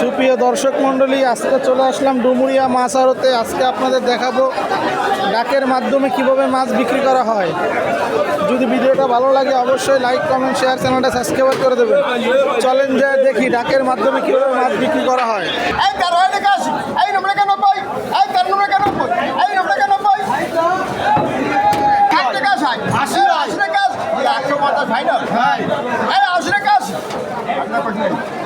সুপ্রিয় দর্শক মণ্ডলী আজকে চলে আসলাম ডুমুরিয়া মাছ আড়তে। আজকে আপনাদের দেখাবো ডাকের মাধ্যমে কীভাবে মাছ বিক্রি করা হয়। যদি ভিডিওটা ভালো লাগে অবশ্যই লাইক কমেন্ট শেয়ার চ্যানেলটা সাবস্ক্রাইব করে দেবেন। চলেন যে দেখি ডাকের মাধ্যমে কীভাবে মাছ বিক্রি করা হয়। টাকা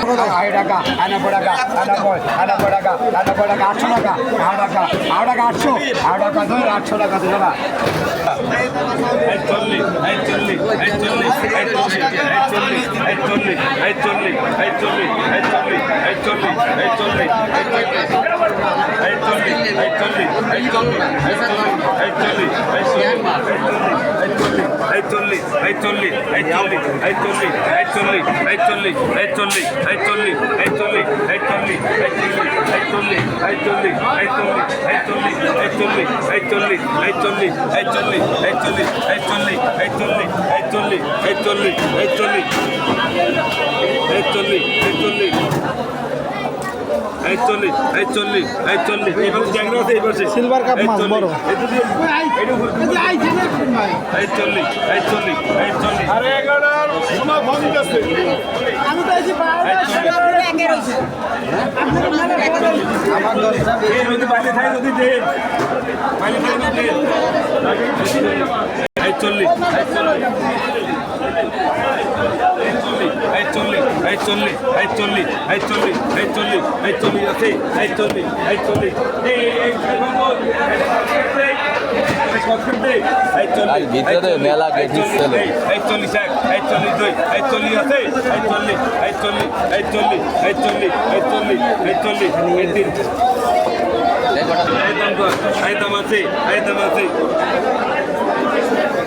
নম্বর টাকা এই তেরো নম্বর টাকা নব্বই এই নম্বর টাকা নব্বই এক টাকা আশি আশি টাকা আশি টাকা আটশো আটশো টাকা এক টাকা সত্তর টাকা এই আশি টাকা এই আশি টাকা দুশো টাকা আশি এই আশি টাকা আশি এই দশ ছবো একচল্লিশ একচল্লিশ একচল্লিশ একচল্লিশ একচল্লিশ এই চল্লিশ এই চল্লিশ এই চল্লিশ। এই পাশে ট্যাংরা আছে এই পাশে। সিলভার কাপ মাছ বড়। এই চল্লিশ এই চল্লিশ এই চল্লিশ। এই চল্লিশ। আরে চল্লিশ। হাই চল্লিশ হাই চল্লিশ হাই চল্লিশ হাই চল্লিশ হাই চল্লিশ আছে হাই চল্লিশ হাই চল্লিশ ভিতরে মেলা গেছিস চল্লিশ এক হাই চল্লিশ দুই হাই চল্লিশ আছে হাই চল্লিশ হাই চল্লিশ হাই চল্লিশ হাই চল্লিশ হাই চল্লিশ হাই চল্লিশ হাই তিন আছে আইতাম আছে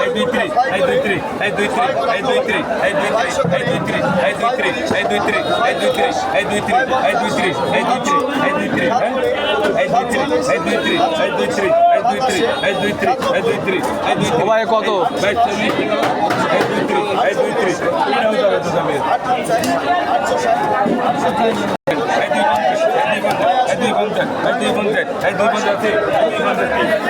এই দুই তিরিশ এই দুই তিরিশ এই দুই তিরিশ এই দুই তিরিশ এই দুই তিরিশ এই দুই তিরিশ এই দুই তিরিশ এই দুই তিরিশ এই দুই তিরিশ এই দুই তিরিশ এই দুই তিরিশ এই দুই তিরিশ এই দুই তিরিশ এই দুই তিরিশ এই দুই তিরিশ এই দুই তিরিশ এই দুই তিরিশ এই দুই তিরিশ ভাই কত ভাই চল্লিশ এই দুই তিরিশ এই দুই তিরিশ এই দুই পঞ্চাশ এই দুই পঞ্চাশ এই দুই পঞ্চাশ এই দুই পঞ্চাশ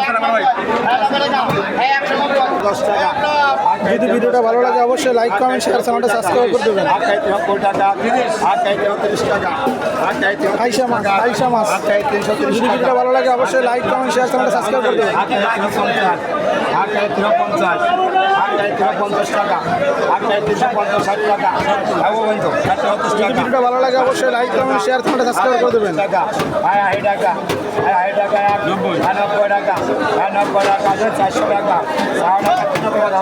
দশ টাকা যদি ভিডিওটা ভালো লাগে অবশ্যই লাইক কমেন্ট শেয়ার চ্যানেলটা সাবস্ক্রাইব করে দেবেন। যদি ভিডিওটা ভালো লাগে অবশ্যই লাইক কমেন্ট শেয়ার চ্যানেলটা সাবস্ক্রাইব করে দেবেন। ভিডিওটা ভালো লাগে অবশ্যই লাইক কমেন্ট শেয়ার চ্যানেলটা সাবস্ক্রাইব করে দেবেন। টাকা টাকা টাকা। হ্যাঁ টাকা চারশো টাকা। চার টাকা